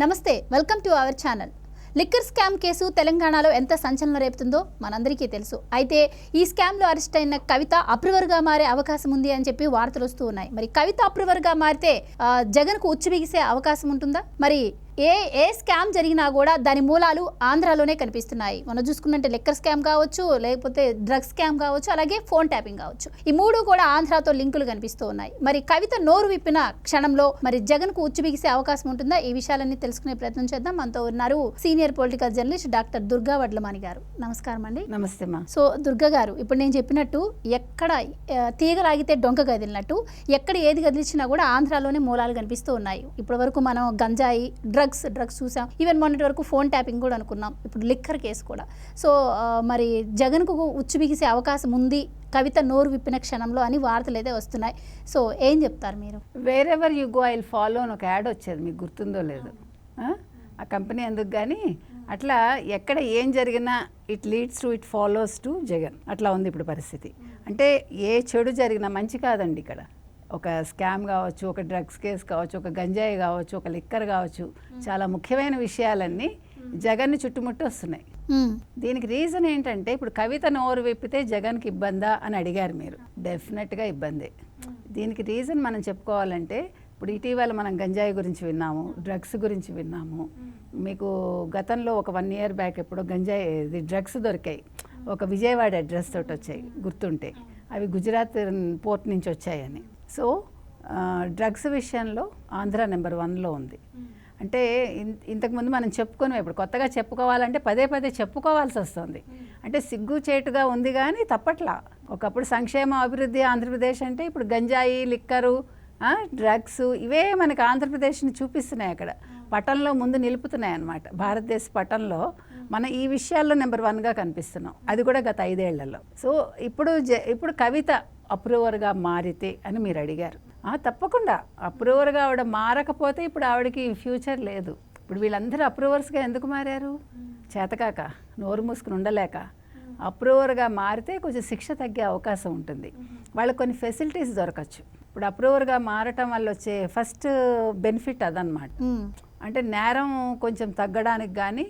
నమస్తే welcome to our channel. Liquor scam case తెలంగాణలో ఎంత సంచలనం రేపుతుందో మనందరికీ తెలుసు. అయితే ఈ స్కామ్లో అరెస్ట్ అయిన కవిత అప్రూవర్గా మారే అవకాశం ఉంది అని చెప్పి వార్తలు వస్తూ ఉన్నాయి. మరి కవిత అప్రూవర్గా మారితే జగన్కు ఉచ్చు బిగిసే అవకాశం ఉంటుందా? మరి ఏ ఏ స్కామ్ జరిగినా కూడా దాని మూలాలు ఆంధ్రాలోనే కనిపిస్తున్నాయి. మనం చూసుకున్నట్టే లిక్కర్ స్కామ్ కావచ్చు లేకపోతే డ్రగ్స్ స్కామ్ కావచ్చు అలాగే ఫోన్ ట్యాపింగ్ కావచ్చు. ఈ మూడు కూడా ఆంధ్రాతో లింకులు కనిపిస్తూ ఉన్నాయి. మరి కవిత నోరు విప్పిన క్షణంలో మరి జగన్కు ఉచ్చు బిగిసే అవకాశం ఉంటుందా? ఈ విషయాలన్నీ తెలుసుకునే ప్రయత్నం చేద్దాం. మనతో ఉన్నారు senior political journalist doctor Durga Vadlamani garu. నమస్కారం అండి. నమస్తే మా సో దుర్గా గారు ఇప్పుడు నేను చెప్పినట్టు ఎక్కడ ఆ, తీగ లాగితే డొంక కదిలినట్టు ఎక్కడ ఏది కదిలించినా కూడా ఆంధ్రాలోనే మూలాలు కనిపిస్తూ ఉన్నాయి. ఇప్పటి వరకు మనం గంజాయి డ్రగ్స్ డ్రగ్స్ డ్రగ్స్ చూసాం. ఈవెన్ మొన్నటి వరకు ఫోన్ ట్యాపింగ్ కూడా అనుకున్నాం. ఇప్పుడు లిక్కర్ కేసు కూడా. సో మరి జగన్కు ఉచ్చు బిగిసే అవకాశం ఉంది. కవిత నోరు విప్పిన క్షణంలో అని వార్తలు అయితే వస్తున్నాయి. సో ఏం చెప్తారు మీరు? Wherever you go I follow అని ఒక యాడ్ వచ్చేది. మీకు గుర్తుందో లేదు. ఆ? కంపెనీ ఎందుకు కానీ అట్లా ఎక్కడ ఏం జరిగినా it leads to it follows to Jagan. అట్లా ఉంది ఇప్పుడు పరిస్థితి. అంటే ఏ చెడు జరిగినా మంచి కాదండి ఇక్కడ. ఒక స్కామ్ కావచ్చు ఒక డ్రగ్స్ కేసు కావచ్చు ఒక గంజాయి కావచ్చు ఒక లిక్కర్ కావచ్చు చాలా ముఖ్యమైన విషయాలన్నీ జగన్ని చుట్టుముట్టి వస్తున్నాయి. దీనికి రీజన్ ఏంటంటే ఇప్పుడు కవిత నోరు విప్పితే జగన్కి ఇబ్బందా అని అడిగారు మీరు. డెఫినెట్గా ఇబ్బందే. దీనికి రీజన్ మనం చెప్పుకోవాలంటే ఇప్పుడు ఇటీవల మనం గంజాయి గురించి విన్నాము డ్రగ్స్ గురించి విన్నాము. మీకు గతంలో ఒక వన్ ఇయర్ బ్యాక్ ఎప్పుడో గంజాయి ఇది డ్రగ్స్ దొరికాయి. ఒక విజయవాడ అడ్రస్ తోటి వచ్చాయి గుర్తుంటే. అవి గుజరాత్ పోర్ట్ నుంచి వచ్చాయని. సో డ్రగ్స్ విషయంలో ఆంధ్ర నెంబర్ వన్లో ఉంది. అంటే ఇన్- ఇంతకుముందు మనం చెప్పుకున్నాం ఇప్పుడు కొత్తగా చెప్పుకోవాలంటే పదే పదే చెప్పుకోవాల్సి వస్తుంది. అంటే సిగ్గు చేటుగా ఉంది కానీ తప్పట్లా. ఒకప్పుడు సంక్షేమ అభివృద్ధి ఆంధ్రప్రదేశ్ అంటే ఇప్పుడు గంజాయి లిక్కరు డ్రగ్స్ ఇవే మనకి ఆంధ్రప్రదేశ్ని చూపిస్తున్నాయి అక్కడ. పటంలో ముందు నిలుపుతున్నాయి అన్నమాట భారతదేశ పటంలో మన ఈ విషయాల్లో నెంబర్ వన్గా కనిపిస్తున్నాం. అది కూడా గత ఐదేళ్ళలో. సో ఇప్పుడు జ ఇప్పుడు కవిత అప్రూవర్గా మారితే అని మీరు అడిగారు. తప్పకుండా. అప్రూవర్గా ఆవిడ మారకపోతే ఇప్పుడు ఆవిడకి ఫ్యూచర్ లేదు. ఇప్పుడు వీళ్ళందరూ అప్రూవర్స్గా ఎందుకు మారారు? చేతకాక నోరు మూసుకుని ఉండలేక. అప్రూవర్గా మారితే కొంచెం శిక్ష తగ్గే అవకాశం ఉంటుంది. వాళ్ళకి కొన్ని ఫెసిలిటీస్ దొరకచ్చు. ఇప్పుడు అప్రూవర్గా మారటం వల్ల వచ్చే ఫస్ట్ బెనిఫిట్ అదనమాట. అంటే నేరం కొంచెం తగ్గడానికి కానీ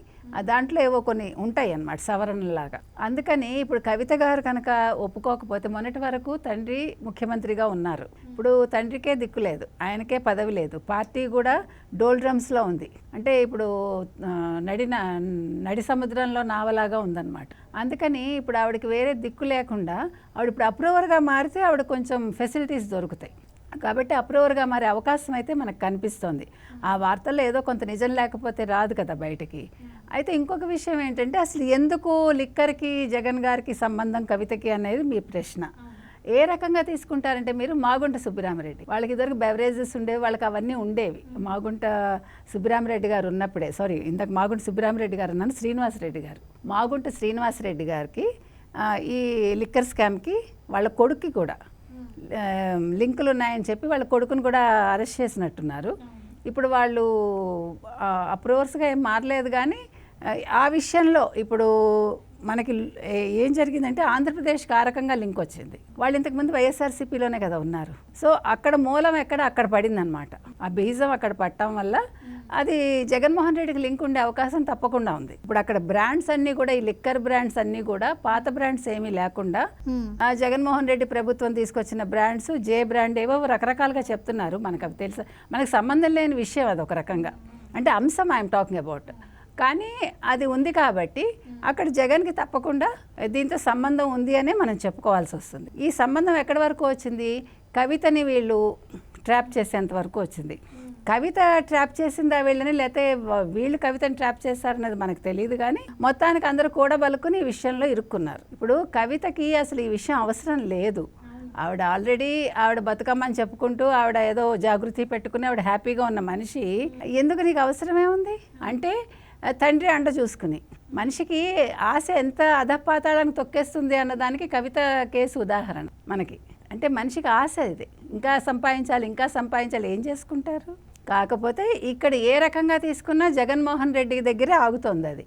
దాంట్లో ఏవో కొన్ని ఉంటాయి అన్నమాట సవరణలాగా. అందుకని ఇప్పుడు కవిత గారు కనుక ఒప్పుకోకపోతే మొన్నటి వరకు తండ్రి ముఖ్యమంత్రిగా ఉన్నారు. ఇప్పుడు తండ్రికే దిక్కు లేదు ఆయనకే పదవి లేదు. పార్టీ కూడా డోల్ డ్రమ్స్లో ఉంది. అంటే ఇప్పుడు నడిన నడి సముద్రంలో నావలాగా ఉందన్నమాట. అందుకని ఇప్పుడు ఆవిడకి వేరే దిక్కు లేకుండా ఆవిడ ఇప్పుడు అప్రూవర్గా మారితే ఆవిడ కొంచెం ఫెసిలిటీస్ దొరుకుతాయి. కాబట్టి అప్రూవర్గా మారే అవకాశం అయితే మనకు కనిపిస్తోంది. ఆ వార్తల్లో ఏదో కొంత నిజం లేకపోతే రాదు కదా బయటికి. అయితే ఇంకొక విషయం ఏంటంటే అసలు ఎందుకు లిక్కర్కి జగన్ గారికి సంబంధం కవితకి అనేది మీ ప్రశ్న. ఏ రకంగా తీసుకుంటారంటే మీరు మాగుంట సుబ్బరామరెడ్డి. వాళ్ళకి ఇదివరకు బెవరేజెస్ ఉండేవి వాళ్ళకి అవన్నీ ఉండేవి. మాగుంట సుబ్బరామరెడ్డి గారు ఉన్నప్పుడే సారీ ఇంతకు మాగుంట సుబ్బరామరెడ్డి గారు అన్నాను శ్రీనివాసరెడ్డి గారు. మాగుంట శ్రీనివాసరెడ్డి గారికి ఈ లిక్కర్ స్కామ్కి వాళ్ళ కొడుక్కి కూడా లింకులు ఉన్నాయని చెప్పి వాళ్ళ కొడుకును కూడా అరెస్ట్ చేసినట్టున్నారు. ఇప్పుడు వాళ్ళు అప్రూవర్స్గా ఏం మారలేదు కానీ ఆ, ఆ విషయంలో ఇప్పుడు మనకి ఏం జరిగిందంటే ఆంధ్రప్రదేశ్ కారకంగా లింక్ వచ్చింది. వాళ్ళు ఇంతకుముందు వైఎస్ఆర్సీపీలోనే కదా ఉన్నారు. సో అక్కడ మూలం ఎక్కడ? అక్కడ పడిందనమాట ఆ బీజం అక్కడ పట్టడం వల్ల అది జగన్మోహన్ రెడ్డికి లింక్ ఉండే అవకాశం తప్పకుండా ఉంది. ఇప్పుడు అక్కడ బ్రాండ్స్ అన్నీ కూడా ఈ లిక్కర్ బ్రాండ్స్ అన్నీ కూడా పాత బ్రాండ్స్ ఏమీ లేకుండా ఆ జగన్మోహన్ రెడ్డి ప్రభుత్వం తీసుకొచ్చిన బ్రాండ్స్ జే బ్రాండ్ ఏవో రకరకాలుగా చెప్తున్నారు. మనకు అవి తెలుసు? మనకు సంబంధం లేని విషయం అది ఒక రకంగా. అంటే అంశం ఐఎమ్ టాకింగ్ అబౌట్. కానీ అది ఉంది కాబట్టి అక్కడ జగన్కి తప్పకుండా దీంతో సంబంధం ఉంది అనే మనం చెప్పుకోవాల్సి వస్తుంది. ఈ సంబంధం ఎక్కడి వరకు వచ్చింది? కవితని వీళ్ళు ట్రాప్ చేసేంత వరకు వచ్చింది. కవిత ట్రాప్ చేసిందా వీళ్ళని? లేకపోతే వీళ్ళు కవితని ట్రాప్ చేశారనేది మనకు తెలియదు కానీ మొత్తానికి అందరూ కూడా బలుకుని ఈ విషయంలో ఇరుక్కున్నారు. ఇప్పుడు కవితకి అసలు ఈ విషయం అవసరం లేదు. ఆవిడ ఆల్రెడీ ఆవిడ బతుకమ్మని చెప్పుకుంటూ ఆవిడ ఏదో జాగృతి పెట్టుకుని ఆవిడ హ్యాపీగా ఉన్న మనిషి. ఎందుకు నీకు అవసరమే ఉంది? అంటే తండ్రి అండ చూసుకుని. మనిషికి ఆశ ఎంత అధపాతాళానికి తొక్కేస్తుంది అన్నదానికి కవిత కేసు ఉదాహరణ మనకి. అంటే మనిషికి ఆశ ఇది. ఇంకా సంపాదించాలి ఇంకా సంపాదించాలి ఏం చేసుకుంటారు? కాకపోతే ఇక్కడ ఏ రకంగా తీసుకున్నా జగన్మోహన్ రెడ్డి దగ్గరే ఆగుతోంది అది.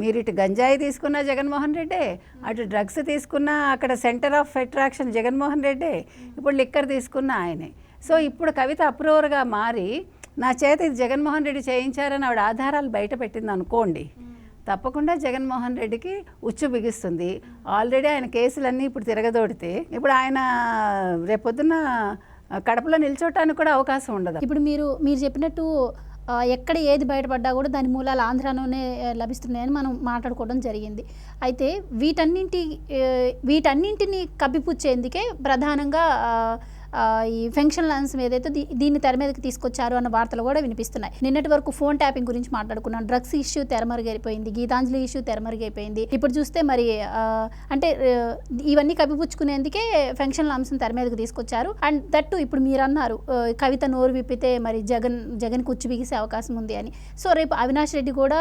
మీరు ఇటు గంజాయి తీసుకున్న జగన్మోహన్ రెడ్డే అటు డ్రగ్స్ తీసుకున్నా అక్కడ సెంటర్ ఆఫ్ అట్రాక్షన్ జగన్మోహన్ రెడ్డే ఇప్పుడు లిక్కర్ తీసుకున్న ఆయనే. సో ఇప్పుడు కవిత అప్రూవర్గా మారి నా చేత ఇది జగన్మోహన్ రెడ్డి చేయించారని ఆవిడ ఆధారాలు బయట పెట్టింది అనుకోండి. తప్పకుండా జగన్మోహన్ రెడ్డికి ఉచ్చు బిగిస్తుంది. ఆల్రెడీ ఆయన కేసులన్నీ ఇప్పుడు తిరగదోడితే ఇప్పుడు ఆయన రేపొద్దున కడపలో నిల్చోటానికి కూడా అవకాశం ఉండదు. ఇప్పుడు మీరు మీరు చెప్పినట్టు ఎక్కడ ఏది బయటపడ్డా కూడా దాని మూలాలు ఆంధ్రాలోనే లభిస్తున్నాయని మనం మాట్లాడుకోవడం జరిగింది. అయితే వీటన్నింటి వీటన్నింటినీ వీటన్నింటిని కప్పిపుచ్చేందుకే ప్రధానంగా ఈ ఫెన్షన్ లాన్స్ ఏదైతే దీ- దీన్ని తెర మీదకి తీసుకొచ్చారు అన్న వార్తలు కూడా వినిపిస్తున్నాయి. నిన్నటి వరకు ఫోన్ ట్యాపింగ్ గురించి మాట్లాడుకున్నాం. డ్రగ్స్ ఇష్యూ తెరమరుగైపోయింది గీతాంజలి ఇష్యూ తెరమరుగైపోయింది ఇప్పుడు చూస్తే మరి అంటే ఇవన్నీ కప్పిపుచ్చుకునేందుకే ఫెన్షన్ అంశం తెర మీదకి తీసుకొచ్చారు. అండ్ దట్టు ఇప్పుడు మీరు అన్నారు కవిత నోరు విప్పితే మరి జగన్ జగన్ కుచ్చు బిగిసే అవకాశం ఉంది అని. సో రేపు అవినాష్ రెడ్డి కూడా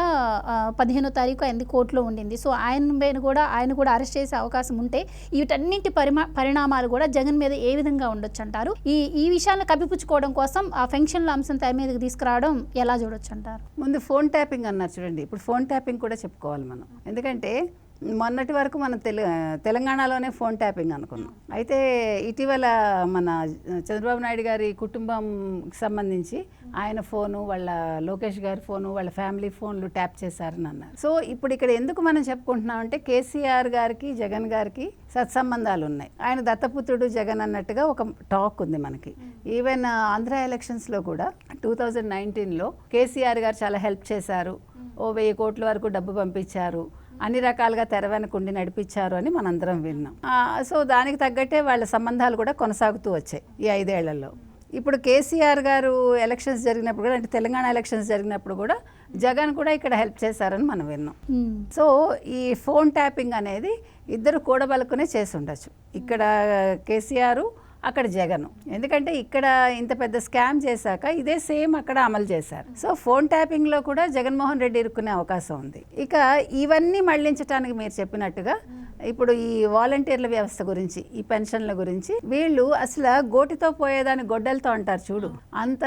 పదిహేనో తారీఖు అయింది కోర్టులో ఉండింది. సో ఆయన పైన కూడా ఆయన కూడా అరెస్ట్ చేసే అవకాశం ఉంటే వీటన్నింటి పరిమా పరిణామాలు కూడా జగన్ మీద ఏ విధంగా ఉండొచ్చు అంటారు. ఈ ఈ విషయాలను కప్పిపుచ్చుకోవడం కోసం ఆ ఫెన్షన్ల అంశం తెర మీదకి తీసుకురావడం ఎలా చూడొచ్చు అంటారు? ముందు ఫోన్ ట్యాపింగ్ అన్నారు చూడండి. ఇప్పుడు ఫోన్ ట్యాపింగ్ కూడా చెప్పుకోవాలి మనం. ఎందుకంటే మొన్నటి వరకు మనం తెలు తెలంగాణలోనే ఫోన్ ట్యాపింగ్ అనుకున్నాం. అయితే ఇటీవల మన చంద్రబాబు నాయుడు గారి కుటుంబంకి సంబంధించి ఆయన ఫోను వాళ్ళ లోకేష్ గారి ఫోను వాళ్ళ ఫ్యామిలీ ఫోన్లు ట్యాప్ చేశారని అన్నారు. సో ఇప్పుడు ఇక్కడ ఎందుకు మనం చెప్పుకుంటున్నాం అంటే కేసీఆర్ గారికి జగన్ గారికి సత్సంబంధాలు ఉన్నాయి. ఆయన దత్తపుత్రుడు జగన్ అన్నట్టుగా ఒక టాక్ ఉంది మనకి. ఈవెన్ ఆంధ్ర ఎలక్షన్స్లో కూడా టూ థౌజండ్ నైన్టీన్లో కేసీఆర్ గారు చాలా హెల్ప్ చేశారు. ఓ వెయ్యి కోట్ల వరకు డబ్బు పంపించారు. అన్ని రకాలుగా తెర వెనకుండి నడిపించారు అని మనందరం విన్నాం. సో దానికి తగ్గట్టే వాళ్ళ సంబంధాలు కూడా కొనసాగుతూ వచ్చాయి ఈ ఐదేళ్ళలో. ఇప్పుడు కేసీఆర్ గారు ఎలక్షన్స్ జరిగినప్పుడు కూడా అంటే తెలంగాణ ఎలక్షన్స్ జరిగినప్పుడు కూడా జగన్ కూడా ఇక్కడ హెల్ప్ చేశారని మనం విన్నాం. సో ఈ ఫోన్ ట్యాపింగ్ అనేది ఇద్దరు కూడబలుకునే చేసి ఉండొచ్చు. ఇక్కడ కేసీఆర్ అక్కడ జగన్. ఎందుకంటే ఇక్కడ ఇంత పెద్ద స్కామ్ చేశాక ఇదే సేమ్ అక్కడ అమలు చేశారు. సో ఫోన్ ట్యాపింగ్లో కూడా జగన్మోహన్ రెడ్డి ఇరుక్కునే అవకాశం ఉంది. ఇక ఇవన్నీ మళ్ళించడానికి మీరు చెప్పినట్టుగా ఇప్పుడు ఈ వాలంటీర్ల వ్యవస్థ గురించి ఈ పెన్షన్ల గురించి వీళ్ళు అసలు గోటితో పోయేదాన్ని గొడ్డలతో అంటారు చూడు. అంత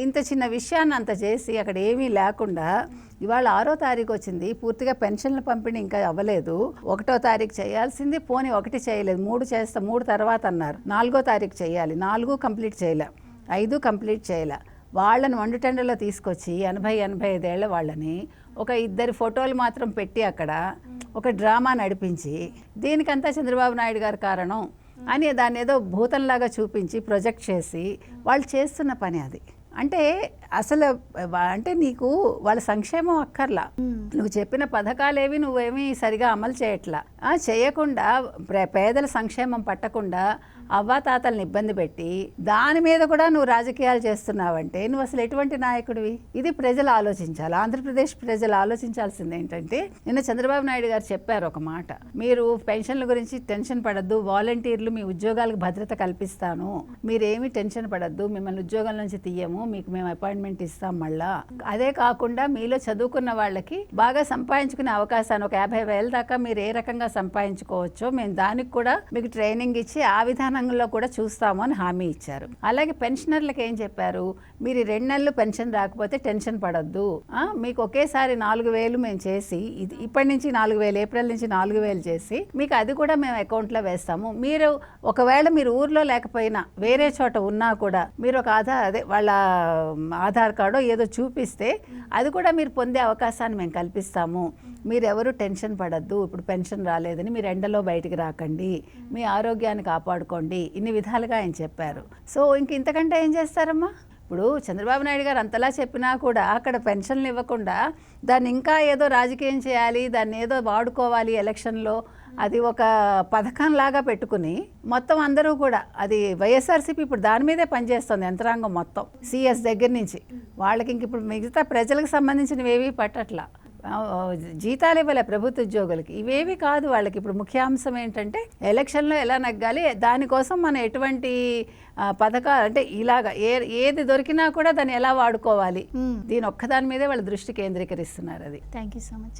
ఇంత చిన్న విషయాన్ని అంత చేసి అక్కడ ఏమీ లేకుండా ఇవాళ ఆరో తారీఖు వచ్చింది. పూర్తిగా పెన్షన్ల పంపిణీ ఇంకా అవ్వలేదు. ఒకటో తారీఖు చేయాల్సింది పోనీ ఒకటి చేయలేదు. మూడు చేస్తా మూడు తర్వాత అన్నారు. నాలుగో తారీఖు చేయాలి. నాలుగు కంప్లీట్ చేయలే. ఐదు కంప్లీట్ చేయలే. వాళ్ళని వండుటెండలో తీసుకొచ్చి ఎనభై ఎనభై ఐదేళ్ళ వాళ్ళని ఒక ఇద్దరి ఫోటోలు మాత్రం పెట్టి అక్కడ ఒక డ్రామా నడిపించి దీనికంతా చంద్రబాబు నాయుడు గారు కారణం అని దాన్ని ఏదో భూతంలాగా చూపించి ప్రొజెక్ట్ చేసి వాళ్ళు చేస్తున్న పని అది. అంటే అసలు అంటే నీకు వాళ్ళ సంక్షేమం అక్కర్లా. నువ్వు చెప్పిన పథకాలేవి నువ్వేమీ సరిగా అమలు చేయట్లా. చేయకుండా పేదల సంక్షేమం పట్టకుండా అవ్వాతాతల్ని ఇబ్బంది పెట్టి దాని మీద కూడా నువ్వు రాజకీయాలు చేస్తున్నావంటే నువ్వు అసలు ఎటువంటి నాయకుడివి? ఇది ప్రజలు ఆలోచించాలి? ఆంధ్రప్రదేశ్ ప్రజలు ఆలోచించాల్సింది ఏంటంటే నిన్న చంద్రబాబు నాయుడు గారు చెప్పారు ఒక మాట. మీరు పెన్షన్ల గురించి టెన్షన్ పడద్దు వాలంటీర్లు మీ ఉద్యోగాలకు భద్రత కల్పిస్తాను. మీరేమి టెన్షన్ పడద్దు మిమ్మల్ని ఉద్యోగం నుంచి తీయము మీకు మేము అపాయింట్మెంట్ ఇస్తాం మళ్ళా. అదే కాకుండా మీలో చదువుకున్న వాళ్ళకి బాగా సంపాదించుకునే అవకాశాన్ని ఒక యాభై వేల దాకా మీరు ఏ రకంగా సంపాదించుకోవచ్చో మేము దానికి కూడా మీకు ట్రైనింగ్ ఇచ్చి ఆ విధానం విధానంలో కూడా చూస్తాము అని హామీ ఇచ్చారు. అలాగే పెన్షనర్లకు ఏం చెప్పారు? మీరు రెండు నెలలు పెన్షన్ రాకపోతే టెన్షన్ పడద్దు. మీకు ఒకేసారి నాలుగు వేలు మేము చేసి ఇది ఇప్పటి నుంచి నాలుగు వేలు ఏప్రిల్ నుంచి నాలుగు వేలు చేసి మీకు అది కూడా మేము అకౌంట్లో వేస్తాము. మీరు ఒకవేళ మీరు ఊర్లో లేకపోయినా వేరే చోట ఉన్నా కూడా మీరు ఒక ఆధార్ అదే వాళ్ళ ఆధార్ కార్డో ఏదో చూపిస్తే అది కూడా మీరు పొందే అవకాశాన్ని మేము కల్పిస్తాము. మీరెవరు టెన్షన్ పడద్దు ఇప్పుడు పెన్షన్ రాలేదని మీరు ఎండలో బయటికి రాకండి మీ ఆరోగ్యాన్ని కాపాడుకోండి ఇన్ని విధాలుగా ఆయన చెప్పారు. సో ఇంక ఇంతకంటే ఏం చేస్తారమ్మా? ఇప్పుడు చంద్రబాబు నాయుడు గారు అంతలా చెప్పినా కూడా అక్కడ పెన్షన్లు ఇవ్వకుండా దాన్ని ఇంకా ఏదో రాజకీయం చేయాలి దాన్ని ఏదో వాడుకోవాలి ఎలక్షన్లో అది ఒక పథకం లాగా పెట్టుకుని మొత్తం అందరూ కూడా అది వైఎస్ఆర్సీపీ ఇప్పుడు దాని మీదే పనిచేస్తుంది యంత్రాంగం మొత్తం సిఎస్ దగ్గర నుంచి. వాళ్ళకి ఇంక ఇప్పుడు మిగతా ప్రజలకు సంబంధించినవి ఏవి పట్టట్లా. జీతాలు ఇవ్వలే ప్రభుత్వ ఉద్యోగులకి. ఇవేవి కాదు వాళ్ళకి. ఇప్పుడు ముఖ్యాంశం ఏంటంటే ఎలక్షన్లో ఎలా నగ్గాలి దానికోసం మనం ఎటువంటి పథకాలు అంటే ఇలాగా ఏ ఏది దొరికినా కూడా దాన్ని ఎలా వాడుకోవాలి. దీని ఒక్కదాని మీదే వాళ్ళ దృష్టి కేంద్రీకరిస్తున్నారు అది. Thank you so much.